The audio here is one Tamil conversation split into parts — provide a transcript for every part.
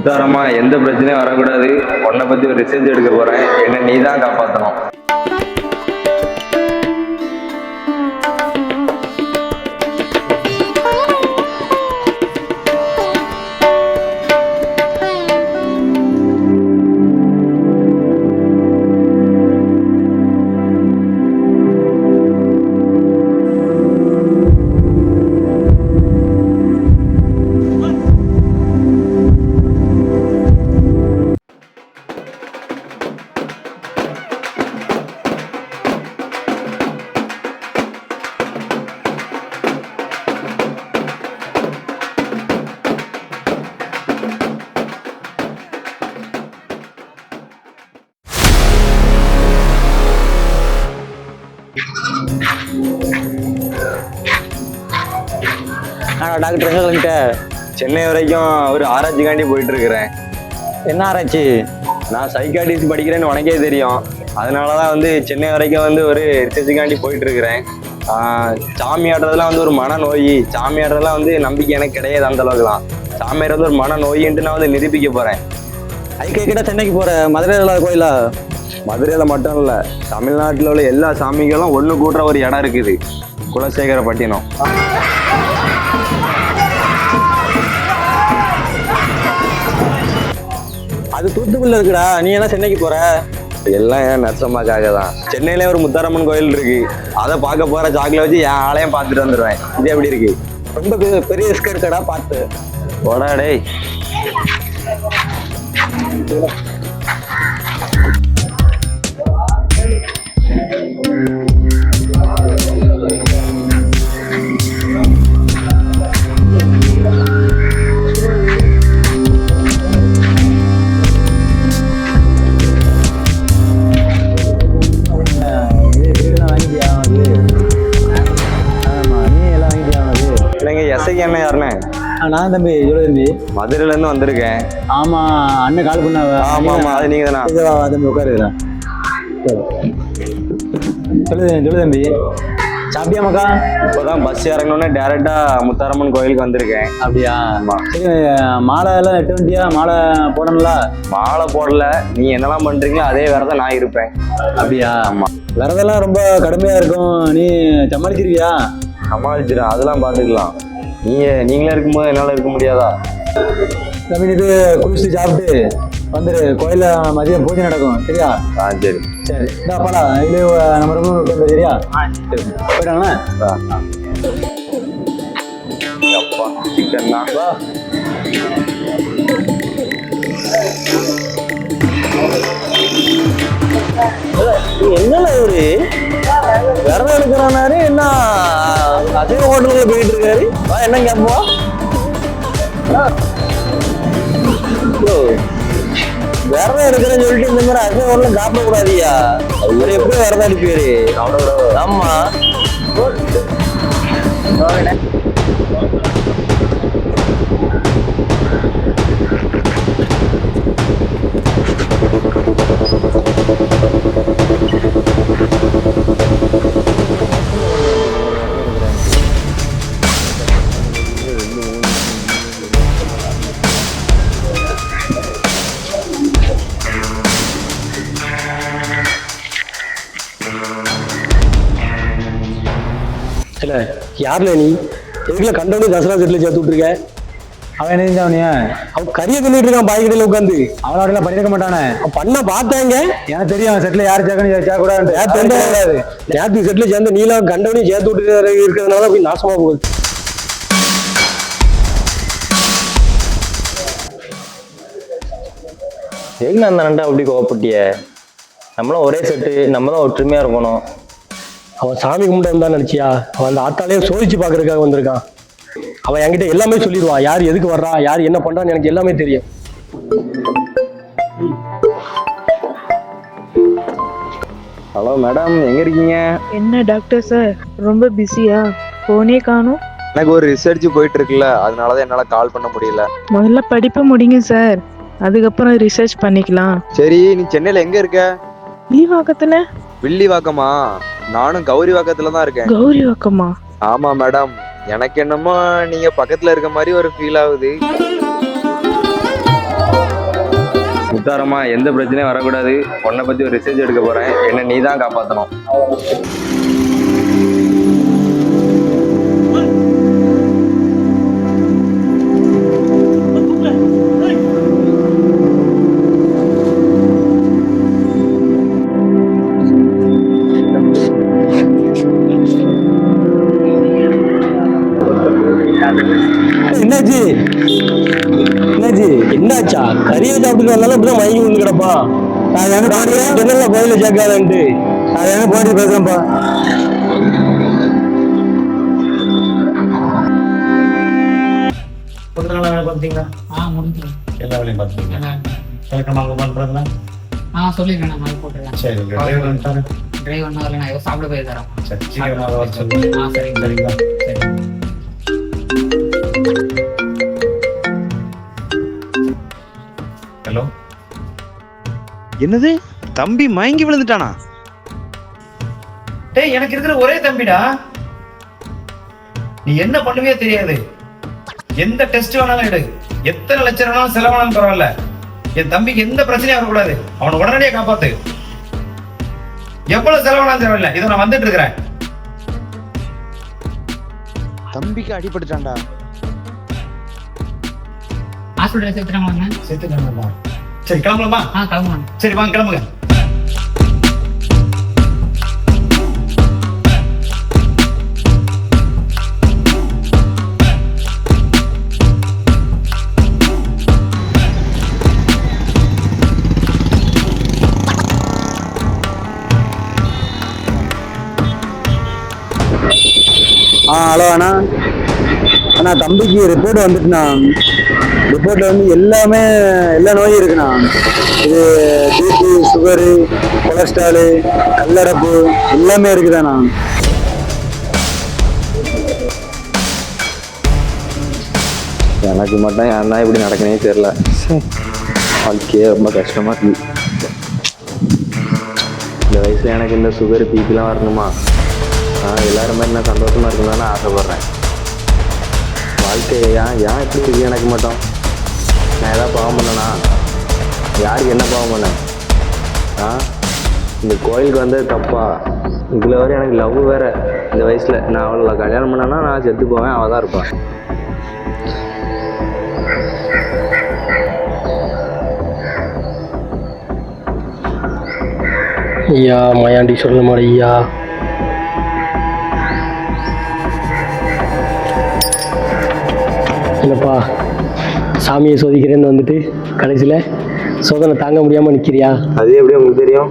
உத்தாரமா எந்த பிரச்சனையும் வரக்கூடாது. உன்னை பத்தி ஒரு ரிசர்ச் எடுக்க போறேன். என்ன நீ தான் காப்பாற்றணும் ஆனால் டாக்டர் எங்கே சென்னை வரைக்கும் ஒரு ஆராய்ச்சிக்காண்டி போயிட்டு இருக்கிறேன் என்ன ஆராய்ச்சி? நான் சைக்காட்டிஸ்ட் படிக்கிறேன்னு உனக்கே தெரியும். அதனால தான் வந்து சென்னை வரைக்கும் வந்து ஒரு ரிசர்ச்சுக்காண்டி போயிட்டு இருக்கிறேன் சாமி ஆடுறதுலாம் வந்து ஒரு மனநோய். சாமி ஆடுறதுலாம் வந்து நம்பிக்கை எனக்கு கிடையாது அந்த அளவுக்குலாம். சாமி ஆடுறது ஒரு மனநோயின்ட்டு நான் வந்து நிரூபிக்க போறேன். ஐக்கிய கிட்ட சென்னைக்கு போகிற மதுரையில் இல்லாத கோயிலா? மதுரையில மட்டும் இல்ல தமிழ்நாட்டில் உள்ள எல்லா சாமிகளும் ஒண்ணு கூட்டுற ஒரு இடம் இருக்குது. குலசேகரப்பட்டினம். அது தூத்துக்குள்ள இருக்குடா. நீ என்ன சென்னைக்கு போற? எல்லாம் என் நர்சம்மாக்காக தான் சென்னையிலே ஒரு முத்தாரம்மன் கோயில் இருக்கு. அதை பார்க்க போற சாக்கில் வச்சு என் ஆளையும் பார்த்துட்டு வந்துடுவேன் இது எப்படி இருக்கு? ரொம்ப பெரிய ரிஸ்க் இருக்கடா பார்த்து. போடா டேய். எஸ்ஐக்கு என்ன யாருண்ணே நான் தம்பி இவ்வளோ தம்பி. மதுரையில இருந்து வந்திருக்கேன். ஆமா அண்ணன் கால் பண்ண ஆமா ஆமா அது நீங்க தானா இது வா, தம்பி உட்காருக்கிறேன். சொல்லு சொல்லு தம்பி. சாப்பிட்டியா மக்கா? இப்போதான் பஸ் இறங்கணுன்னே டேரெக்டா முத்தாரம்மன் கோயிலுக்கு வந்திருக்கேன். அப்படியா. சரி மாலை எல்லாம் நெட்டு வண்டியா? மாலை போடணும்ல? மாலை போடல. நீ என்னெல்லாம் பண்றீங்களோ அதே வேறதான் நான் இருப்பேன். அப்படியா? ஆமா. விரதெல்லாம் ரொம்ப கடுமையா இருக்கும். நீ சமாளிச்சிருவியா? சமாளிச்சிடும் அதெல்லாம் பார்த்துக்கலாம் நீங்க நீங்களே இருக்கும்போது என்னால இருக்க முடியாதா? தம்பி இது குளிச்சுட்டு சாப்பிட்டு வந்துரு. கோயில்ல மதியம் பூஜை நடக்கும் சரியா? ஆ சரி. சரி. இந்த அப்பா இது நம்ம உட்காந்து சரியா? சரி. போயிட்டாங்கண்ணா. அப்பா வா. என்னல இவரு விரதம் எடுக்கிறானாரு என்ன அசைவ ஹோட்டலுக்கு போயிட்டு இருக்காரு? வா என்ன கேட்போம் விரதம் எடுக்கிறேன்னு சொல்லிட்டு இந்த மாதிரி அசைவ ஹோட்டலும் சாப்பிட கூடாதியா இவர் எப்படி விரதம் எடுப்பாரு ஆமா. இல்ல யாருல நீ? எதுக்குல கண்டவனு தசரா செட்டில் சேர்த்து விட்டுருக்க? அவன் என்ன செஞ்சவனியா அவன் கறியை தின்னுட்டு இருக்கான் பாய் கடையில உட்காந்து அவனோட பண்ணிருக்க மாட்டானே. அவன் பண்ண பார்த்தாங்க. எனக்கு தெரியும் அவன் செட்டில் யார் சேர்க்கணும் சேர்க்க கூடாது நேற்று செட்டில் சேர்ந்து நீலாம் கண்டவனையும் சேர்த்து விட்டு இருக்கிறதுனால போய் நாசமா போகுது. எதுக்கு அந்த நண்டா அப்படி கோவப்பட்டிய? நம்மளும் ஒரே செட்டு நம்ம தான் ஒற்றுமையா இருக்கணும். அவன் சாமி கும்பிட்டு வந்தான்னு நினைச்சியா? அவன் அந்த ஆத்தாலையும் சோதிச்சு பார்க்கறதுக்காக வந்திருக்கான். அவன் என்கிட்ட எல்லாமே சொல்லிடுவான் யார் எதுக்கு வர்றான் யார் என்ன பண்றான்னு எனக்கு எல்லாமே தெரியும். ஹலோ மேடம் எங்க இருக்கீங்க? என்ன டாக்டர் சார் ரொம்ப பிஸியா போனே காணும். எனக்கு ஒரு ரிசர்ச் போயிட்டு இருக்குல்ல. அதனாலதான் என்னால கால் பண்ண முடியல. முதல்ல படிப்பை முடிங்க சார் அதுக்கப்புறம் ரிசர்ச் பண்ணிக்கலாம். சரி நீ சென்னையில எங்க இருக்க? லீவாக்கத்துல வில்லிவாக்கமா? நானும் கௌரி வாக்கத்துல தான் இருக்கேன். கௌரி வாக்கமா ஆமா மேடம் எனக்கு என்னமோ நீங்க பக்கத்துல இருக்க மாதிரி ஒரு ஃபீல் ஆகுது. முத்தாரமா எந்த பிரச்சனையும் வரக்கூடாது. உன்னை பத்தி ஒரு ரிசர்ச் எடுக்க போறேன். என்ன நீ தான் காப்பாற்றணும் கறியை சாப்பிட்டு வந்தாலும் இப்படிதான் மயங்கி விழுந்து கிடப்பா. நான் என்ன கோயில சேர்க்காதன்ட்டு நான் என்ன பாடி பேசுறேன்ப்பா? கொஞ்ச நாள் வேலை பார்த்தீங்களா ஆ முடிஞ்சு எல்லா வேலையும் பார்த்தீங்களா வழக்கமாக அங்கே பண்ணுறதுனா ஆ சொல்லிடுறேன் நான் மாதிரி போட்டுடலாம் சரி டிரைவர் வந்துட்டாரு. டிரைவர் வரல நான் ஏதோ சாப்பிட போய் தரேன் சரி சீக்கிரமாக வர சொல்லு. ஆ சரிங்க. சரிங்களா? சரி. என்னது? தம்பி மயங்கி விழுந்துட்டானா? டேய் எனக்கு இருக்கிற ஒரே தம்பிடா. நீ என்ன பண்ணுவே தெரியாது. எந்த டெஸ்ட் வேணாலும் எடு. எத்தனை லட்சம் வேணாலும் செலவானாலும் பரவாயில்ல. என் தம்பிக்கு எந்த பிரச்சனையும் வரக்கூடாது. அவனை உடனடியாக காப்பாத்து. எவ்வளவு செலவானாலும் தேவையில்லை இதை நான் வந்துட்டு இருக்கிறேன். தம்பிக்கு அடிபட்டுட்டான்டா. ஹாஸ்பிட்டல் சேர்த்துறாங்க செத்துக்கணும்டா சரி கிளம்பலாமா? ஆ கிளம்புவாங்க சரி வாங்க கிளம்புங்க. ஆ ஹலோ அண்ணா. அண்ணா தம்பிக்கு ரிப்போர்ட் வந்துட்டுண்ணா. ரிப்போர்ட்ல வந்து எல்லாமே எல்லா நோயும் இருக்குண்ணா. இது பிபி சுகரு கொலஸ்ட்ராலு கல்லடப்பு எல்லாமே இருக்குதாண்ணா. எனக்கு மட்டும் ஏன்னா இப்படி நடக்கனே தெரியல. வாழ்க்கையே ரொம்ப கஷ்டமா இருக்கு. இந்த வயசுல எனக்கு இந்த சுகர் பிபிலாம் வரணுமா? நான் எல்லாரும் மாதிரி நான் சந்தோஷமா இருக்கணும்னு ஆசைப்படுறேன். வாழ்க்கையை ஏன் ஏன் இப்படி இருக்கு எனக்கு மட்டும்? நான் ஏதாவது பாவம் பண்ணனா? யாருக்கு என்ன பாவம் பண்ணேன்? ஆ? இந்த கோயிலுக்கு வந்தது தப்பா? இதில் வர எனக்கு லவ் வேற. இந்த வயசில் நான் அவளை கல்யாணம் பண்ணேன்னா நான் செத்து போவேன் அவள் தான் இருப்பான் ஐயா மயாண்டி சொல்ல ஐயா? என்னப்பா சாமியை சோதிக்கிறேன்னு வந்துட்டு கடைசியில் சோதனை தாங்க முடியாமல் நிற்கிறியா அது எப்படி உங்களுக்கு தெரியும்?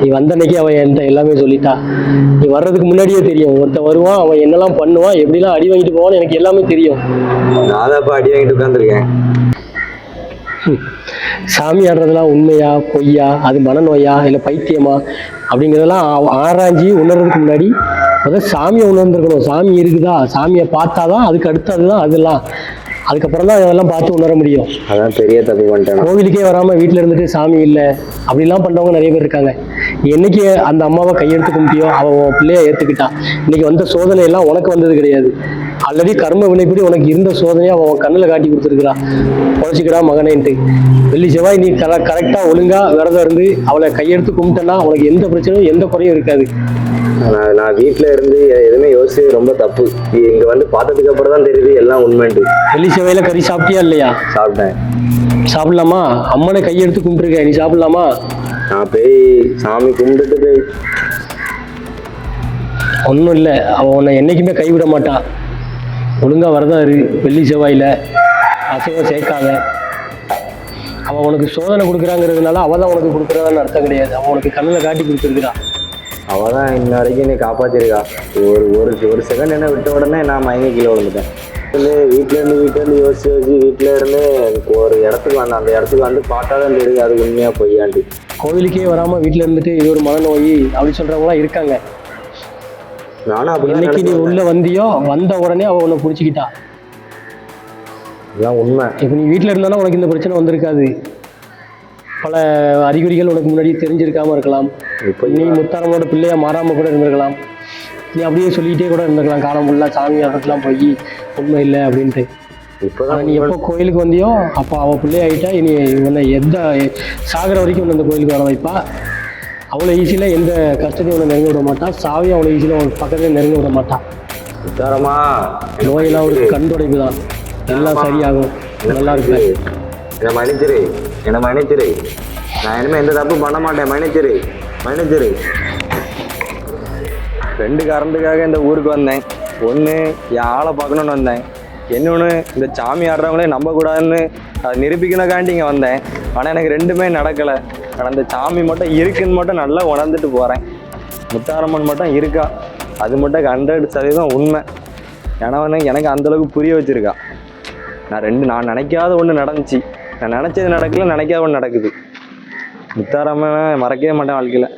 நீ வந்த அன்னைக்கு அவன் என்கிட்ட எல்லாமே சொல்லிட்டா. நீ வர்றதுக்கு முன்னாடியே தெரியும். ஒருத்தன் வருவான் அவன் என்னெல்லாம் பண்ணுவான் எப்படிலாம் அடி வாங்கிட்டு போவான்னு எனக்கு எல்லாமே தெரியும். நான் தான் அடி வாங்கிட்டு உட்காந்துருக்கேன் சாமி ஆடுறதுலாம் உண்மையா பொய்யா அது மனநோயா இல்லை பைத்தியமா? அப்படிங்கிறதெல்லாம் ஆ- ஆராய்ஞ்சு உணர்றதுக்கு முன்னாடி முதல்ல சாமியை உணர்ந்துருக்கணும். சாமி இருக்குதா? சாமியை பார்த்தாதான் அதுக்கு அடுத்தது தான் அதெல்லாம் அதுக்கப்புறம் தான் அதெல்லாம் பார்த்து உணர முடியும். அதான் பெரிய தப்பு பண்ணிட்டேன்? கோவிலுக்கே வராமல் வீட்டில் இருந்துட்டு சாமி இல்லை அப்படிலாம் பண்ணுறவங்க நிறைய பேர் இருக்காங்க. என்னைக்கு அந்த அம்மாவை கையெடுத்து கும்பிட்டியோ அவன் உன் பிள்ளைய ஏற்றுக்கிட்டான் இன்னைக்கு வந்த சோதனை எல்லாம் உனக்கு வந்தது கிடையாது. ஆல்ரெடி கர்ம வினைப்படி உனக்கு இருந்த சோதனையை அவன் கண்ணில் காட்டி கொடுத்துருக்குறான் பொழைச்சிக்கடா மகனேன்ட்டு. வெள்ளி செவ்வாய் நீ கர கரெக்டாக ஒழுங்காக விரதம் இருந்து அவளை கையெடுத்து கும்பிட்டேன்னா உனக்கு எந்த பிரச்சனையும் எந்த குறையும் இருக்காது. நான் நான் வீட்டில் இருந்து எதுவுமே யோசிச்சது ரொம்ப தப்பு. இங்கே வந்து பார்த்ததுக்கு அப்புறம் தான் தெரியுது எல்லாம் உண்மைன்ட்டு. வெள்ளி செவ்வாயில் கறி சாப்பிட்டியா இல்லையா? சாப்பிட்டேன். சாப்பிடலாமா? அம்மனை கையெடுத்து கும்பிட்டுருக்க நீ சாப்பிடலாமா? நான் போய் சாமி கும்பிட்டுட்டு போய். ஒன்றும் இல்லை. அவன் உன்னை என்றைக்குமே கைவிட மாட்டான். ஒழுங்கா வரதா இரு வெள்ளி செவ்வாயில். அசைவம் சேர்க்காத. அவன் உனக்கு சோதனை கொடுக்குறாங்கிறதுனால அவள் தான் உனக்கு கொடுக்குறதான்னு அர்த்தம் கிடையாது. அவன் உனக்கு கண்ணில் காட்டி கொடுத்துருக்குறான். அவள் தான் இன்ன வரைக்கும் என்னை காப்பாற்றிருக்கா ஒரு ஒரு ஒரு செகண்ட் என்ன விட்ட உடனே நான் மயங்கி கீழே விழுந்துட்டேன். வந்து வீட்டில இருந்து வீட்டில இருந்து யோசிச்சு யோசிச்சு வீட்டில இருந்து ஒரு இடத்துக்கு வந்தேன். அந்த இடத்துக்கு வந்து பார்த்தாதான் தெரியுது அது உண்மையா பொய்யாண்டு கோவிலுக்கே வராமல் வீட்டில் இருந்துட்டு இது ஒரு மனநோய் அப்படி சொல்கிறவங்களாம் இருக்காங்க. நானும் அப்படி என்னைக்கு நீ உள்ளே வந்தியோ வந்த உடனே அவன் உன்னை பிடிச்சிக்கிட்டா. இதுதான் உண்மை. இப்போ நீ வீட்டில் இருந்தாலும் உனக்கு இந்த பிரச்சனை வந்திருக்காது. பல அறிகுறிகள் உனக்கு முன்னாடி தெரிஞ்சிருக்காம இருக்கலாம். இப்போ நீ முத்தாரனோட பிள்ளையா மாறாம கூட இருந்திருக்கலாம். நீ அப்படியே சொல்லிக்கிட்டே கூட இருந்திருக்கலாம். காலம் ஃபுல்லாக சாமி ஆடுறதுலாம் போய் உண்மை இல்லை அப்படின்ட்டு. ஆனா நீ எப்போ கோயிலுக்கு வந்தியோ அப்போ அவள் பிள்ளை ஆகிட்டா இனி உன்னை எந்த சாகிற வரைக்கும் உன்னை இந்த கோயிலுக்கு வர வைப்பா. அவ்வளோ ஈஸியில் எந்த கஷ்டத்தையும் உன்னை நெருங்க விட மாட்டா. சாவி அவ்வளோ ஈஸியில் உன் பக்கத்துல நெருங்க விட மாட்டான் நோயெல்லாம் ஒரு கண் துடைப்பு தான் எல்லாம் சரியாகும். நல்லா என்னை மன்னிச்சிரு. என்னை மன்னிச்சிரு நான் இனிமேல் எந்த தப்பு பண்ண மாட்டேன் மன்னிச்சிரு மன்னிச்சிரு ரெண்டு காரணத்துக்காக இந்த ஊருக்கு வந்தேன். ஒன்று என் ஆளை பார்க்கணுன்னு வந்தேன். இன்னொன்று இந்த சாமி ஆடுறவங்களே நம்பக்கூடாதுன்னு அதை நிரூபிக்கணுக்காண்டி இங்கே வந்தேன். ஆனால் எனக்கு ரெண்டுமே நடக்கலை. ஆனால் இந்த சாமி மட்டும் இருக்குன்னு மட்டும் நல்லா உணர்ந்துட்டு போகிறேன் முத்தாரம்மன் மட்டும் இருக்கா? அது மட்டும் ஹண்ட்ரட் சதவீதம் உண்மை. ஏன்னா வந்து எனக்கு அந்தளவுக்கு புரிய வச்சுருக்கா. நான் ரெண்டு நான் நினைக்காத ஒன்று நடந்துச்சு. நான் நினச்சது நடக்கல நினைக்காத ஒன்று நடக்குது. முத்தாராம மறக்கவே மாட்டேன் வாழ்க்கையில்.